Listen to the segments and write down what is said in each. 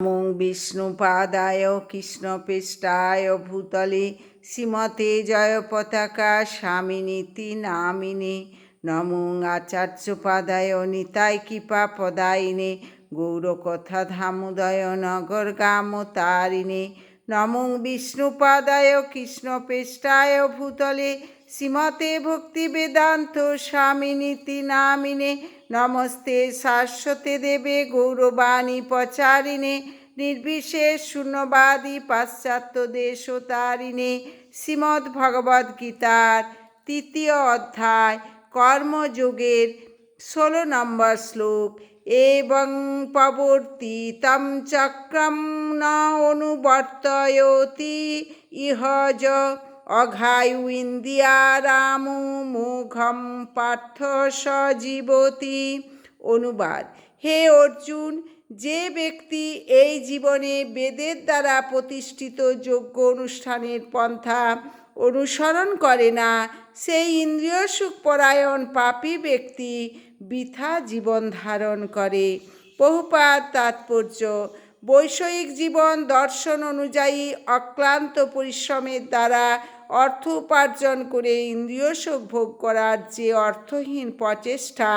নমো বিষ্ণুপাদায় কৃষ্ণপৃষ্ঠায় ভূতলে শ্রীমতে জয় পতাকা স্বামিনীতি নামিনে নমো আচার্যপাদায় নিতাই কৃপা পদায়িনে গৌরকথা ধামোদয় নগর গাম তারিণে নমো বিষ্ণুপাদায় কৃষ্ণপৃষ্ঠায় ভূতলে শ্রীমতে ভক্তি বেদান্ত স্বামিনীতি নামিনে নমস্তে শাশ্বতে দেবে গৌরবাণী পচারিণে নির্বিশেষ শূন্যবাদী পাশ্চাত্য দেশতারিণে শ্রীমদ্ ভগবদ্ গীতার তৃতীয় অধ্যায়, কর্মযোগের ষোলো নম্বর শ্লোক। এবং প্রবর্তিতম চক্রম ন অনুবর্তয়তি ইহজ অঘায়ু ইন্দিয়ারামু মুখম পার্থ সজীবতী। অনুবাদ, হে অর্জুন, যে ব্যক্তি এই জীবনে বেদের দ্বারা প্রতিষ্ঠিত যোগ্য অনুষ্ঠানের পন্থা অনুসরণ করে না, সেই ইন্দ্রিয় সুখপরায়ণ পাপী ব্যক্তি বৃথা জীবন ধারণ করে। বহুপাত তাৎপর্য বৈষয়িক জীবন দর্শন অনুযায়ী অক্লান্ত পরিশ্রমের দ্বারা অর্থ উপার্জন করে ইন্দ্রিয় সুখ ভোগ করার যে অর্থহীন প্রচেষ্টা,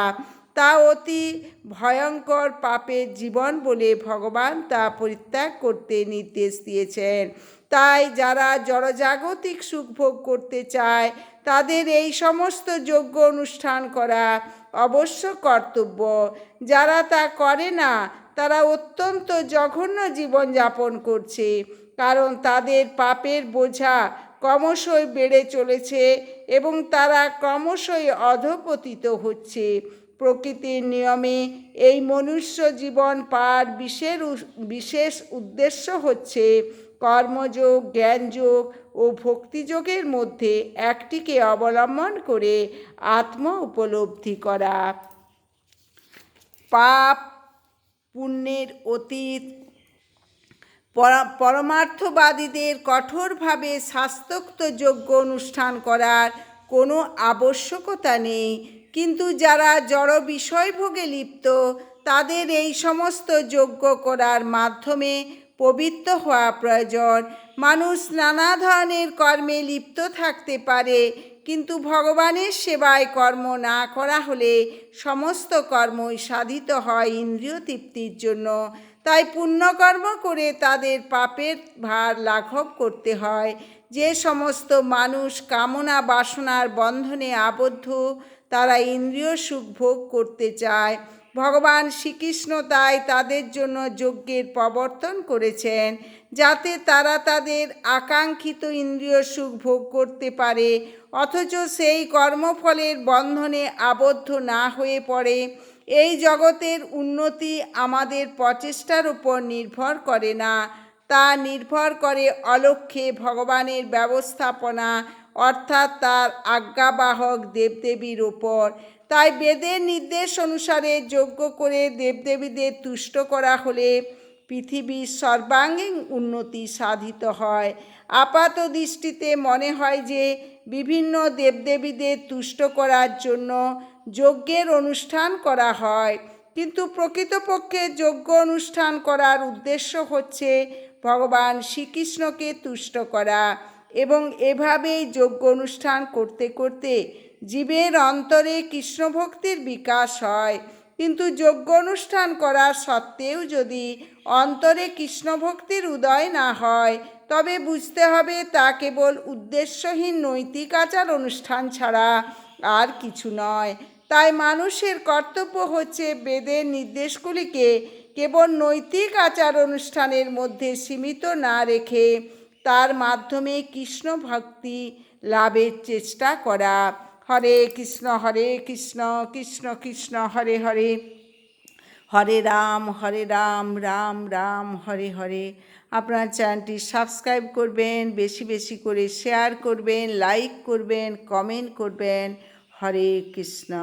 তা অতি ভয়ঙ্কর পাপের জীবন বলে ভগবান তা পরিত্যাগ করতে নির্দেশ দিয়েছেন। তাই যারা জড়জাগতিক সুখ ভোগ করতে চায়, তাদের এই সমস্ত যোগ্য অনুষ্ঠান করা অবশ্য কর্তব্য। যারা তা করে না তারা অত্যন্ত জঘন্য জীবনযাপন করছে, কারণ তাদের পাপের বোঝা ক্রমশই বেড়ে চলেছে এবং তারা ক্রমশই অধপতিত হচ্ছে। প্রকৃতির নিয়মে এই মনুষ্য জীবন পার বিশেষ বিশেষ উদ্দেশ্য হচ্ছে কর্মযোগ, জ্ঞানযোগ ও ভক্তিযোগের মধ্যে একটিকে অবলম্বন করে আত্ম উপলব্ধি করা। পাপ পুণ্যের অতীত। পরমার্থবাদীদের কঠোরভাবে শাস্ত্রোক্ত যোগ্য অনুষ্ঠান করার কোনো আবশ্যকতা নেই। কিন্তু যারা জড় বিষয়ভোগে লিপ্ত, তাদের এই সমস্ত যোগ্য করার মাধ্যমে পবিত্র হওয়া প্রয়োজন। মানুষ নানা ধরনের কর্মে লিপ্ত থাকতে পারে কিন্তু ভগবানের সেবায় কর্ম না করা হলে সমস্ত কর্মই সাধিত হয় ইন্দ্রিয় তৃপ্তির জন্য। তাই পুণ্যকর্ম করে তাদের পাপের ভার লাঘব করতে হয়। যে সমস্ত মানুষ কামনা বাসনার বন্ধনে আবদ্ধ, তারা ইন্দ্রিয় সুখ ভোগ করতে চায়। ভগবান শ্রীকৃষ্ণ তাই তাদের জন্য যজ্ঞের প্রবর্তন করেছেন, যাতে তারা তাদের আকাঙ্ক্ষিত ইন্দ্রিয় সুখ ভোগ করতে পারে, অথচ সেই কর্মফলের বন্ধনে আবদ্ধ না হয়ে পড়ে। এই জগতের উন্নতি আমাদের প্রচেষ্টার উপর নির্ভর করে না। তা নির্ভর করে অলক্ষ্যে ভগবানের ব্যবস্থাপনা অর্থাৎ তার আজ্ঞাবাহক দেবদেবীর ওপর তাই বেদের নির্দেশ অনুসারে যজ্ঞ করে দেবদেবীদের তুষ্ট করা হলে পৃথিবীর সর্বাঙ্গীন উন্নতি সাধিত হয়। আপাত দৃষ্টিতে মনে হয় যে বিভিন্ন দেবদেবীদের তুষ্ট করার জন্য যজ্ঞের অনুষ্ঠান করা হয়। কিন্তু প্রকৃতপক্ষে যজ্ঞ অনুষ্ঠান করার উদ্দেশ্য হচ্ছে ভগবান শ্রীকৃষ্ণকে তুষ্ট করা। এবং এভাবেই যজ্ঞ অনুষ্ঠান করতে করতে জীবের অন্তরে কৃষ্ণভক্তির বিকাশ হয়। কিন্তু যজ্ঞ অনুষ্ঠান করার সত্ত্বেও যদি অন্তরে কৃষ্ণভক্তির উদয় না হয়, তবে বুঝতে হবে তা কেবল উদ্দেশ্যহীন নৈতিক আচার অনুষ্ঠান ছাড়া আর কিছু নয়। তাই মানুষের কর্তব্য হচ্ছে বেদের নির্দেশগুলিকে কেবল নৈতিক আচার অনুষ্ঠানের মধ্যে সীমিত না রেখে তার মাধ্যমে কৃষ্ণ ভক্তি লাভের চেষ্টা করা। হরে কৃষ্ণ হরে কৃষ্ণ কৃষ্ণ কৃষ্ণ, হরে হরে। হরে রাম হরে রাম রাম রাম, হরে হরে। আপনার চ্যানেলটি সাবস্ক্রাইব করবেন, বেশি বেশি করে শেয়ার করবেন, লাইক করবেন, কমেন্ট করবেন। হরে কৃষ্ণ।